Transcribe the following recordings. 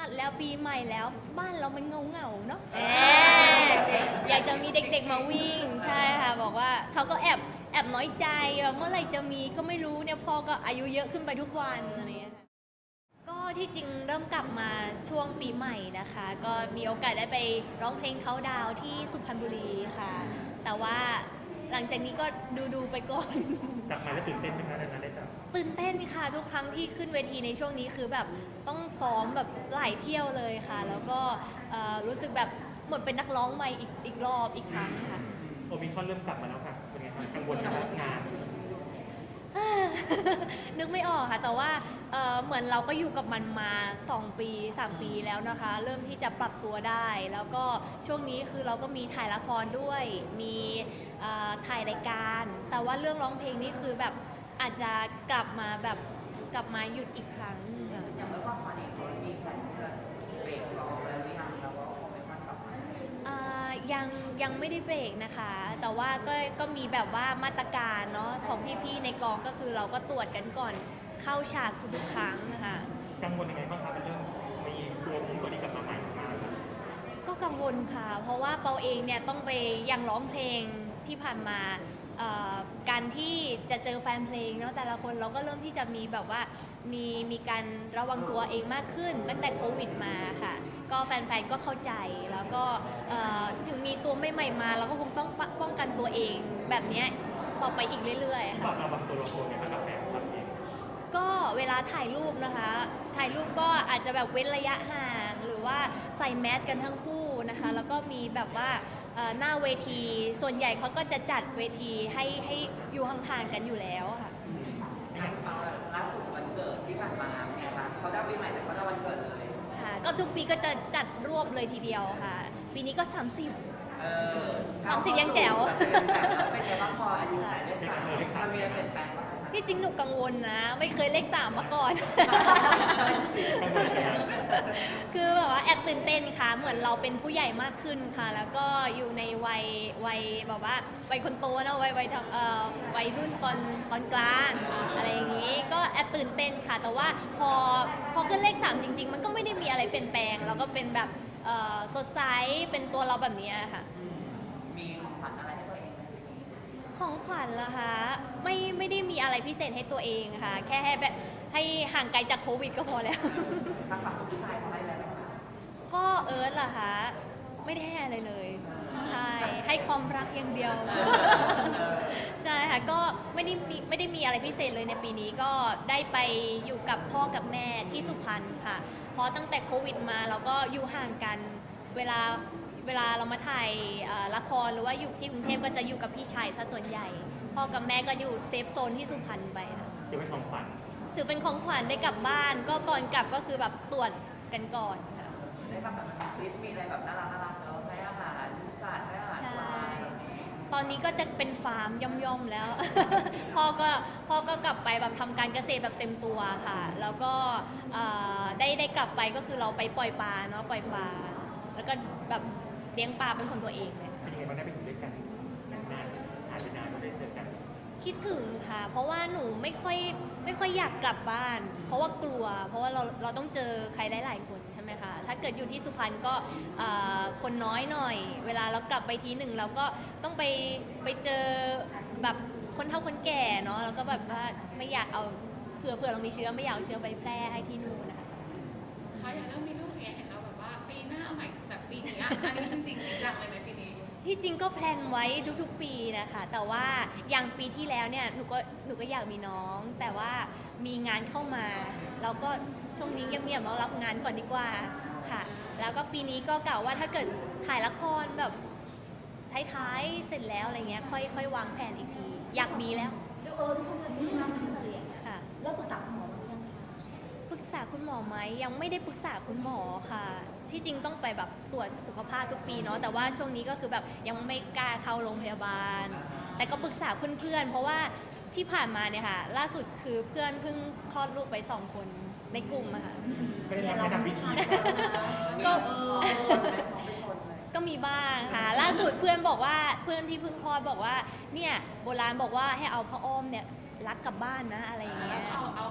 าแล้วปีใหม่แล้ว บ้านเรามันเงาเงาๆเนาะแหมอยากจะมีเด็กๆมาวิ่งใช่ค่ะบอกว่าเขาก็แอบแอบน้อยใจว่าเมื่อไหร่จะมีก็ไม่รู้เนี่ยพ่อก็อายุเยอะขึ้นไปทุกวันอะไรอย่างเงี้ยค่ะก็ที่จริงเริ่มกลับมาช่วงปีใหม่นะคะ ก็มีโอกาสได้ไปร้องเพลงเขาดาวน์ที่สุพรรณบุรีค่ะ แต่ว่า หลังจากนี้ก็ดูดูๆไปก่อน จับมาแล้วตื่นเต้นไหมคะในนั้นได้จับตื่นเต้นค่ะทุกครั้งที่ขึ้นเวทีในช่วงนี้คือแบบต้องซ้อมแบบหลายเที่ยวเลยค่ะ แล้วก็เอ่อรู้สึกแบบเหมือนเป็นนักร้องใหม่อีกอีกรอบอีกครั้งค่ะโอมิคอนเริ่มกลับมาแล้วค่ะเป็นไงคะกังวลนะครับงานนึกไม่ออกค่ะ แต่ว่าเอ่อเหมือนเราก็อยู่กับมันมา 2 ปี 3 ปีแล้วนะคะ เริ่มที่จะปรับตัวได้ แล้วก็ช่วงนี้คือเราก็มีถ่ายละครด้วย มี เอ่อถ่ายรายการ แต่ว่าเรื่องร้องเพลงนี่คือแบบอาจจะกลับมาแบบกลับมาหยุดอีกครั้งค่ะ อย่างเมื่อก่อนฟันเองเขามีแผนที่จะเบรกรอแล้วหรือยังแล้วว่าคงไม่ค่อยกลับมาอ่ายังยังไม่ได้เบรกนะคะ แต่ว่าก็ก็มีแบบว่ามาตรการเนาะของพี่ๆในกองก็คือเราก็ตรวจกันก่อนเข้าฉากทุกๆครั้งนะคะกังวลยังไงบ้างคะเป็นเรื่องมีตัวผมตัวนี้กลับมาใหม่มาก็กังวลค่ะ เพราะว่าเปาเองเนี่ยต้องไปยังร้องเพลง ที่ผ่านมาเอ่อการที่จะเจอแฟนเพลงเนาะแต่ละคนเราก็เริ่มที่จะมีแบบว่ามีมีการระวังตัวเองมากขึ้น ตั้งแต่โควิดมาค่ะ ก็แฟนๆก็เข้าใจแล้วก็เอ่อถึงมีตัวใหม่ๆมาเราก็คงต้องปะป้องกันตัวเองแบบเนี้ยต่อไปอีกเรื่อยๆบค่ะอกเราบางตัวละครเนี่ยมันกับแผนทำเองก็เวลาถ่ายรูปนะคะ ถ่ายรูปก็อาจจะแบบเว้นระยะห่าง หรือว่าใส่แมสกันทั้งคู่นะคะ แล้วก็มีแบบว่าเอ่อ หน้าเวที ส่วนใหญ่เขาก็จะจัดเวทีให้ให้อยู่ห่างๆกันอยู่แล้วค่ะ อย่างเปาล่าสุดวันเกิดที่ผ่านมาเนี่ยค่ะเขาได้ปีใหม่เสร็จเขาได้วันเกิดเลยค่ะ ก็ทุกปีก็จะจัดรวบเลยทีเดียวค่ะ ปีนี้ก็ 30 เออสามสิบยังแจ๋วสามสิบยังแจ๋วแล้วเป็นไงบ้างพออายุไหนเลขสามมันมีอะไรเปลี่ยนแปลงบ้างไหมคะ ที่จริงหนูกังวลนะ ไม่เคยเลขสามมาก่อนกังวลยังไงคะคือแบบว่าแอบตื่นเต้นค่ะ เหมือนเราเป็นผู้ใหญ่มากขึ้นค่ะ แล้วก็อยู่ในวัยวัยแบบว่าวัยคนโตนะวัยวัยทำเอ่อวัยรุ่นตอนตอนกลางอะไรอย่างนี้ ก็แอบตื่นเต้นค่ะ แต่ว่าพอพอขึ้นเลขสามจริง ๆ มันก็ไม่ได้มีอะไรเปลี่ยนแปลง แล้วก็เป็นแบบเอ่อสดใสเป็นตัวเราแบบนี้ค่ะ มีของขวัญอะไรให้ตัวเองไหม ของขวัญล่ะคะไม่ไม่ได้มีอะไรพิเศษให้ตัวเองค่ะ แค่ให้แบบให้ห่างไกลจากโควิดก็พอแล้ว ทางฝั่งของผู้ชายเขาให้อะไรไหมคะก็เอิร์ธล่ะคะไม่ได้ให้อะไรเลย ใช่ ให้ความรักอย่างเดียว ใช่ค่ะ ก็ไม่ได้มีไม่ได้มีอะไรพิเศษเลยในปีนี้ก็ได้ไปอยู่กับพ่อกับแม่ที่สุพรรณค่ะ เพราะตั้งแต่โควิดมาเราก็อยู่ห่างกัน เวลา เวลาเรามาถ่ายเอ่อละครหรือว่าอยู่ที่กรุงเทพก็จะอยู่กับพี่ชายซะส่วนใหญ่ พ่อกับแม่ก็อยู่เซฟโซนที่สุพรรณไปค่ะ จะเป็นของขวัญถือเป็นของขวัญได้กลับบ้าน ก็ก่อนกลับก็คือแบบตรวจกันก่อนค่ะ ได้แบบคลิปมีอะไรแบบน่ารักน่ารักเนอะให้อาหารสัตว์ให้อาหารใช่ควายตอนนี้ก็จะเป็นฟาร์มย่อมๆแล้ว พ่อก็พ่อก็กลับไปแบบทำการเกษตรแบบเต็มตัวค่ะ แล้วก็เอ่อได้ได้กลับไปก็คือเราไปปล่อยปลาเนาะปล่อยปลาแล้วก็แบบเลี้ยงปลาเป็นคนตัวเองเลยเป็นยังไงบ้างได้ไปอยู่ด้วยกันนานๆอาจจะนานไม่ได้เจอกันคิดถึงค่ะ เพราะว่าหนูไม่ค่อยไม่ค่อยอยากกลับบ้าน เพราะว่ากลัว เพราะว่าเราเราต้องเจอใครหลาย ๆ คนใช่ไหมคะ ถ้าเกิดอยู่ที่สุพรรณก็เอ่อคนน้อยหน่อย เวลาเรากลับไปทีหนึ่งเราก็ต้องไปไปเจอแบบคนเฒ่าคนแก่เนาะ แล้วก็แบบว่าไม่อยากเอาเผื่อเผื่อเรามีเชื้อไม่อยากเอาเชื้อไปแพร่ให้ที่นู่นนะคะ คะอย่างเรื่องมี หน้าเอาใหม่แบบปีนี้อะอันนี้จริงๆจังเลยไหมปีนี้ ที่จริงก็แพลนไว้ทุกๆปีนะคะ แต่ว่าอย่างปีที่แล้วเนี่ยหนูก็หนูก็อยากมีน้อง แต่ว่ามีงานเข้ามาเราก็ช่วงนี้เงียบๆเรารับงานก่อนดีกว่าค่ะ แล้วก็ปีนี้ก็กล่าวว่าถ้าเกิดถ่ายละครแบบท้ายๆเสร็จแล้วอะไรเงี้ยค่อยค่อยวางแผนอีกที อยากมีแล้ว เออทุกคนเลยที่รักขึ้นมาเรียนค่ะแล้วปรึกษาคุณหมอหรือยังคะ ปรึกษาคุณหมอไหมยังไม่ได้ปรึกษาคุณหมอค่ะ ที่จริงต้องไปแบบตรวจสุขภาพทุกปีเนาะแต่ว่าช่วงนี้ก็คือแบบยังไม่กล้าเข้าโรงพยาบาล แต่ก็ปรึกษาเพื่อนๆ เพราะว่าที่ผ่านมาเนี่ยค่ะ ล่าสุดคือเพื่อนเพิ่งคลอดลูกไปสองคนในกลุ่มอะค่ะ ไม่ได้รับแนะนำวิธีก็เออไปชนไหมของไปชนไหมก็มีบ้างค่ะ ล่าสุดเพื่อนบอกว่าเพื่อนที่เพิ่งคลอดบอกว่า เนี่ยโบราณบอกว่าให้เอาพระอ้อมเนี่ยรักกลับบ้านนะอะไรอย่างเงี้ย เอาเอา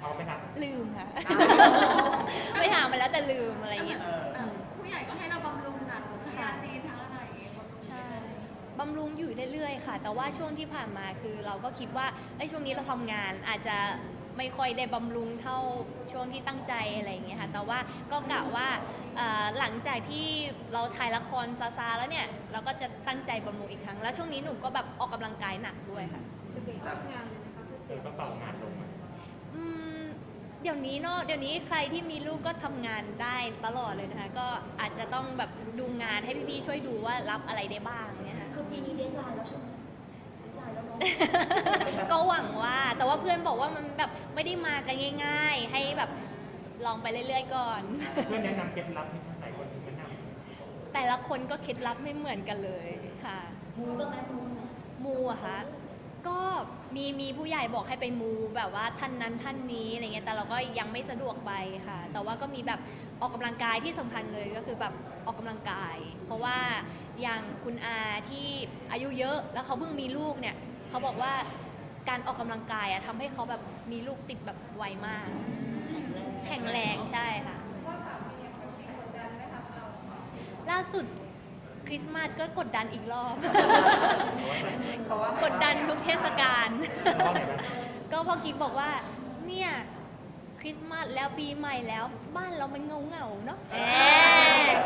เอาของแบบลูกเพื่อนกลับไปเอาไหมคะ ลืมค่ะอ้าวไปหาแล้วจะลืมอะไรอย่างเงี้ยเออแต่ผู้ใหญ่ก็ให้เราบำรุงหนักทั้งยาจีนทั้งอะไรบำรุงใช่บำรุงอยู่เรื่อยๆ ค่ะ แต่ว่าช่วงที่ผ่านมาคือเราก็คิดว่าไอ้ยช่วงนี้เราทำงานอาจจะไม่ค่อยได้บำรุงเท่าช่วงที่ตั้งใจอะไรอย่างเงี้ยค่ะ แต่ว่าก็กะว่าเอ่อหลังจากที่เราถ่ายละครซาซาแล้วเนี่ย เราก็จะตั้งใจบำรุงอีกครั้ง แล้วช่วงนี้หนูก็แบบออกกำลังกายหนักด้วยค่ะ เออก็เป่างานลงมาอืม เดี๋ยวนี้เนาะเดี๋ยวนี้ใครที่มีลูกก็ทำงานได้ตลอดเลยนะคะ ก็อาจจะต้องแบบดูงานให้พี่ๆช่วยดูว่ารับอะไรได้บ้างเนี่ยค่ะคือปีนี้เดทไลน์แล้วใช่ไหมเดทไลน์แล้วเนาะก็หวังว่า แต่ว่าเพื่อนบอกว่ามันแบบไม่ได้มากันง่าย ๆ ให้แบบลองไปเรื่อยๆก่อน เพื่อนแนะนำเคล็ดลับให้หลายคนแนะนแต่ละคนก็เคล็ดลับไม่เหมือนกันเลยค่ะ มูบ้างไหมมูไหมมูอะคะก็ มีมีผู้ใหญ่บอกให้ไปมูแบบว่าท่านนั้นท่านนี้อะไรเงี้ยแต่เราก็ยังไม่สะดวกไปค่ะ แต่ว่าก็มีแบบออกกำลังกายที่สำคัญเลยก็คือแบบออกกำลังกาย เพราะว่าอย่างคุณอาที่อายุเยอะแล้วเขาเพิ่งมีลูกเนี่ยเขาบอกว่าการออกกำลังกายอะทำให้เขาแบบมีลูกติดแบบไวมาก แข็งแรงใช่ค่ะล่าสุด คริสต์มาสก็กดดันอีกรอบ เพราะว่ากดดันทุกเทศกาลำเพราะอะไรบ้างก็พ่อกิ๊กบอกว่าเนี่ยคริสต์มาสแล้วปีใหม่แล้ว บ้านเรามันเงาเงาๆเนาะแอบ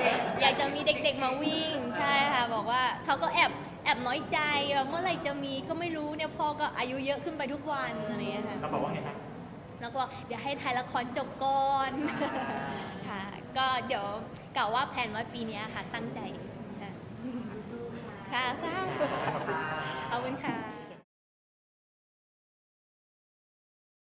อยากจะมีเด็กๆมาวิ่งใช่ค่ะ บอกว่าเขาก็แอบแอบน้อยใจว่าเมื่อไหร่จะมีก็ไม่รู้เนี่ยพ่อก็อายุเยอะขึ้นไปทุกวันอะไรอย่างเงี้ยค่ะ เราบอกว่าไงครับแล้วก็เดี๋ยวให้ถ่ายละครจบก่อน ค่ะ ก็เดี๋ยวกล่าวว่าแพลนไว้ปีเนี้ยค่ะ ตั้งใจ ค่ะค่ะทราบขอบคุณขอบคุณค่ะ